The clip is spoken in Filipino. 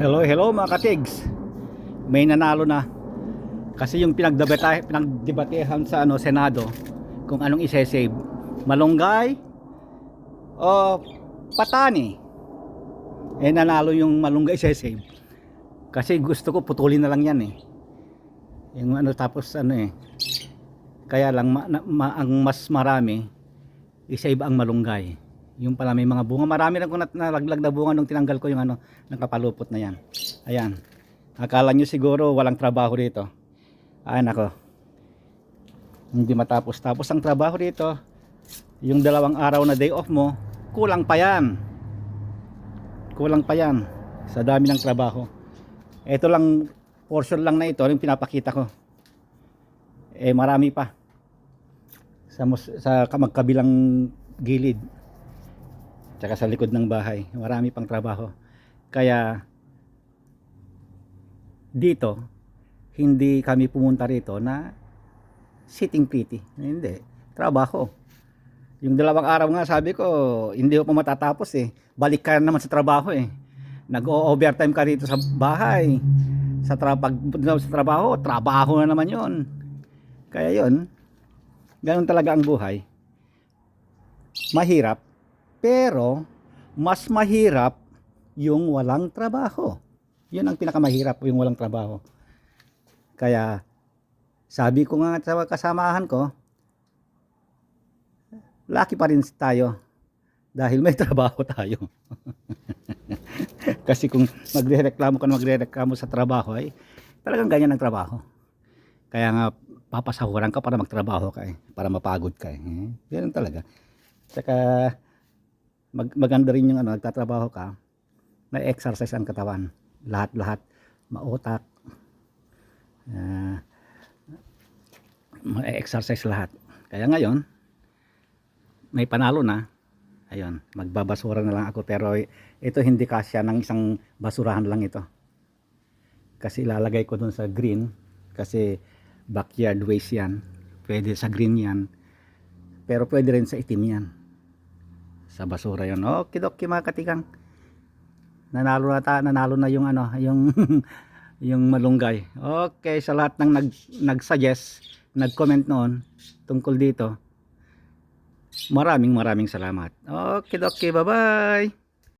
Hello, hello mga katigs. May nanalo na. Kasi yung pinagdebate pinagdebatehan sa ano Senado kung anong ise-save. Malunggay o patani. Eh nanalo yung malunggay ise-save. Kasi gusto ko putulin na lang yan eh. Yung ano tapos ano eh. Kaya lang ma, ma- ang mas marami isa-save ang malunggay. Yung pala may mga bunga. Marami kung nat- nalaglag na bunga nung tinanggal ko yung ano, nakapalupot na yan. Ayan. Akala nyo siguro walang trabaho dito. Ay nako. Hindi matapos. Tapos ang trabaho dito, yung dalawang araw na day off mo, kulang pa yan. Kulang pa yan. Sa dami ng trabaho. Ito lang, portion lang na ito, yung pinapakita ko. Eh marami pa. Sa, sa magkabilang gilid tsaka sa likod ng bahay. Marami pang trabaho. Kaya dito hindi kami pumunta rito na sitting pretty. Hindi. Trabaho. Yung dalawang araw nga sabi ko, hindi ko matatapos eh. Balik ka naman sa trabaho eh. Nag-overtime ka rito sa bahay. Sa, tra- pag, sa trabaho, trabaho na naman yon. Kaya yon, ganun talaga ang buhay. Mahirap, pero mas mahirap yung walang trabaho. Yun ang pinakamahirap, yung walang trabaho. Kaya sabi ko nga sa kasamahan ko, laki pa rin tayo dahil may trabaho tayo. Kasi kung magrereklamo ka na magrereklamo sa trabaho ay talagang ganyan ang trabaho. Kaya nga papasahuran ka para magtrabaho ka eh, para mapagod ka eh. Yan talaga. Tsaka mag, maganda rin yung ano, nagtatrabaho ka, na exercise ang katawan. Lahat-lahat, mautak, uh, ma-exercise lahat. Kaya ngayon, may panalo na. Ayun, magbabasura na lang ako pero ito hindi kasya ng isang basurahan lang ito. Kasi ilalagay ko dun sa green kasi backyard waste yan. Pwede sa green yan. Pero pwede rin sa itim yan sa basura yon. Okay, okay mga katikang. Nanalo na ta, nanalo na yung ano, yung yung malunggay. Okay, sa lahat ng nag nag-suggest, nag-comment noon tungkol dito. Maraming maraming salamat. Okay, okay, bye-bye.